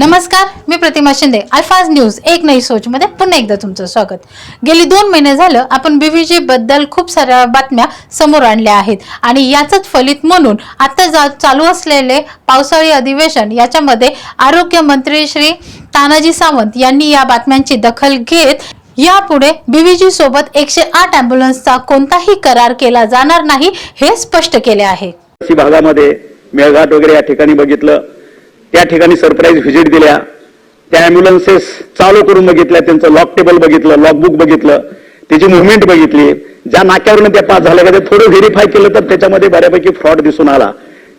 नमस्कार मी प्रतिमा शिंदे. अल्फाज न्यूज एक नई सोच मध्ये पुन्हा एकदा तुमचं स्वागत. गेली दोन महिने झालं आपण बीव्हीजी बद्दल खूप साऱ्या बातम्या समोर आणल्या आहेत. आणि याचंच फलित म्हणून आता जा चालू असलेले पावसाळी अधिवेशन याच्यामध्ये आरोग्य मंत्री श्री तानाजी सावंत यांनी या बातम्यांची दखल घेत यापुढे बीव्हीजी सोबत एकशे आठ अँब्युलन्सचा कोणताही करार केला जाणार नाही हे स्पष्ट केले आहे. भागामध्ये मेळघाट वगैरे या ठिकाणी बघितलं त्या ठिकाणी सरप्राईज व्हिजिट दिल्या. त्या ॲम्ब्युलन्सेस चालू करून बघितल्या त्यांचं लॉक टेबल बघितलं लॉकबुक बघितलं त्याची मुवमेंट बघितली. ज्या नाक्यावरून त्या पास झाल्या का ते थोडं व्हेरीफाय केलं तर त्याच्यामध्ये बऱ्यापैकी फ्रॉड दिसून आला.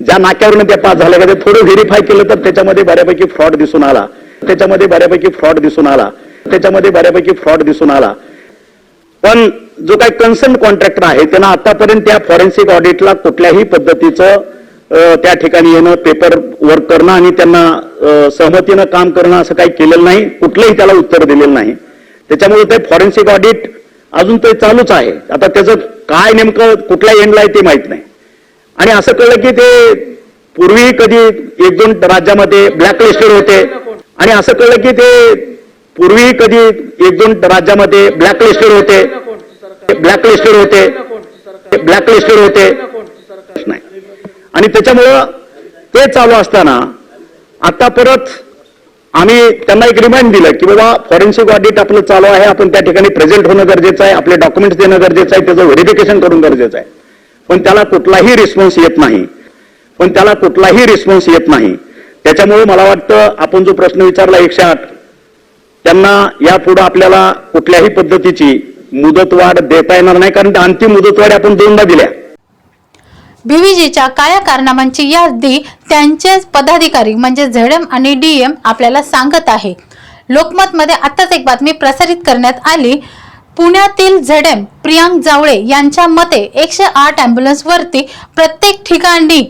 ज्या नाक्यावरून त्या पास झाल्या का ते थोडं व्हेरीफाय केलं तर त्याच्यामध्ये बऱ्यापैकी फ्रॉड दिसून आला. त्याच्यामध्ये बऱ्यापैकी फ्रॉड दिसून आला. त्याच्यामध्ये बऱ्यापैकी फ्रॉड दिसून आला. पण जो काही कन्सर्न कॉन्ट्रॅक्टर आहे त्यांना आतापर्यंत त्या फॉरेन्सिक ऑडिटला कुठल्याही पद्धतीचं त्या ठिकाणी येणं पेपर वर्क करणं आणि त्यांना सहमतीनं काम करणं असं काही केलेलं नाही. कुठलंही त्याला उत्तर दिलेलं नाही. त्याच्यामुळे ते फॉरेन्सिक ऑडिट अजून ते चालूच आहे. आता त्याचं काय नेमकं कुठल्या एंडला आहे ते माहीत नाही. आणि असं कळलं की ते पूर्वी कधी एक दोन राज्यामध्ये ब्लॅकलिस्टेड होते. आणि असं कळलं की ते पूर्वी कधी एक दोन राज्यामध्ये ब्लॅकलिस्टेड होते. ब्लॅकलिस्टेड होते. ब्लॅकलिस्टेड होते. आणि त्याच्यामुळं ते चालू असताना आता परत आम्ही त्यांना एक रिमाइंड दिलं की बाबा फॉरेन्सिक ऑडिट आपलं चालू आहे आपण त्या ठिकाणी प्रेझेंट होणं गरजेचं आहे आपले डॉक्युमेंट्स देणं गरजेचं आहे त्याचं व्हेरिफिकेशन करून गरजेचं आहे. पण त्याला कुठलाही रिस्पॉन्स येत नाही. पण त्याला कुठलाही रिस्पॉन्स येत नाही. त्याच्यामुळे मला वाटतं आपण जो प्रश्न विचारला एकशे आठ त्यांना यापुढे आपल्याला कुठल्याही पद्धतीची मुदतवाढ देता येणार नाही कारण त्या अंतिम मुदतवाढ आपण दोनदा दिल्या. बीव्हीजीच्या काळ्या कारनामांची यादी त्यांचेच पदाधिकारी म्हणजे झेडएम आणि डीएम आपल्याला सांगत आहे. लोकमतमध्ये आताच एक बातमी प्रसारित करण्यात आली. पुण्यातील झेडएम प्रियांक जावळे यांच्या मते एकशे आठ ॲम्ब्युलन्सवरती प्रत्येक ठिकाणी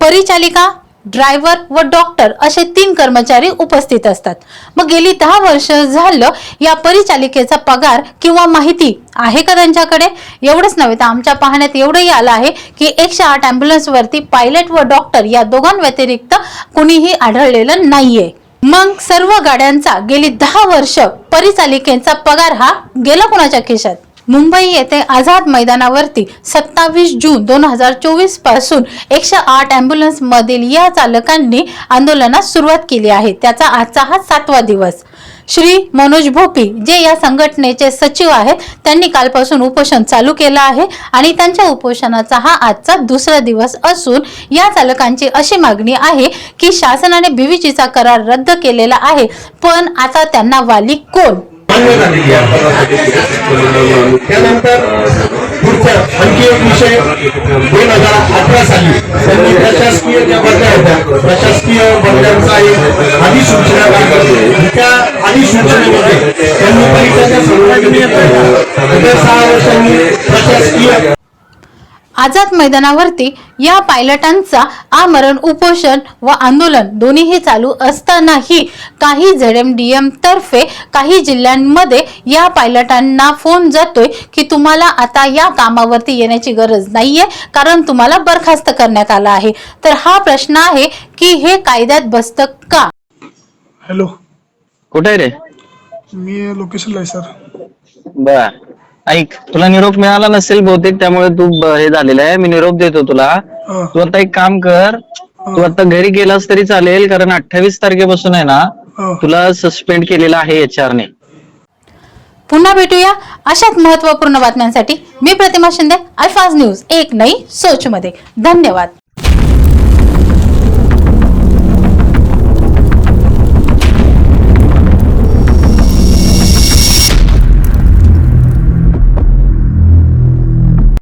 परिचालिका ड्रायव्हर व डॉक्टर असे तीन कर्मचारी उपस्थित असतात. मग गेली दहा वर्ष झालं या परिचालिकेचा पगार किंवा माहिती आहे का त्यांच्याकडे? एवढंच नव्हे तर आमच्या पाहण्यात एवढंही आलं आहे की एकशे आठ अँब्युलन्स पायलट व डॉक्टर या दोघांव्यतिरिक्त कुणीही आढळलेलं नाहीये. मग सर्व गाड्यांचा गेली दहा वर्ष परिचालिकेचा पगार हा गेला कोणाच्या खिशात? मुंबई येथे आझाद मैदानावरती सत्तावीस जून दोन हजार चोवीसपासून एकशे आठ अँब्युलन्स मधील या चालकांनी आंदोलनास सुरुवात केली आहे. त्याचा आजचा हा सातवा दिवस. श्री मनोज भोपी जे या संघटनेचे सचिव आहेत त्यांनी कालपासून उपोषण चालू केलं आहे आणि त्यांच्या उपोषणाचा हा आजचा दुसरा दिवस असून या चालकांची अशी मागणी आहे की शासनाने बीव्हीजीचा करार रद्द केलेला आहे. पण आता त्यांना वाली कोण? मान्य झालेली आहे त्यानंतर पुढचा आणखी एक विषय दोन हजार अठरा साली त्यांनी प्रशासकीय ज्या बदल्या होत्या प्रशासकीय बदल्यांचा एक अधिसूचना काढली त्या अधिसूचनेमध्ये त्यांनी परीक्षाच्या संघटनेत सहा वर्षांनी प्रशासकीय आझाद मैदानावरती या पायलटांचा आमरण उपोषण व आंदोलन दोन्हीही चालू असतानाही काही झेडएमडीएम तर्फे काही जिल्ह्यांमध्ये या पायलटांना फोन जातोय की तुम्हाला आता या कामावरती येण्याची गरज नाहीये कारण तुम्हाला बरखास्त करण्यात आला आहे. तर हा प्रश्न आहे की हे कायद्यात बसतं का? हॅलो. कुठे रे? मी लोकेशनला आहे सर. बर. ऐक तुला निरोप मिळाला नसेल बहुतेक त्यामुळे तू ब- हे झालेलं आहे. मी निरोप देतो तुला. हा, तू आता एक काम कर. तू आता घरी गेलास तरी चालेल कारण अठ्ठावीस तारखेपासून आहे ना हा. तुला सस्पेंड केलेलं आहे एच आर ने. पुन्हा भेटूया अशाच महत्त्वपूर्ण बातम्यांसाठी. मी प्रतिमा शिंदे अल्फाज न्यूज एक नई सोच मध्ये धन्यवाद.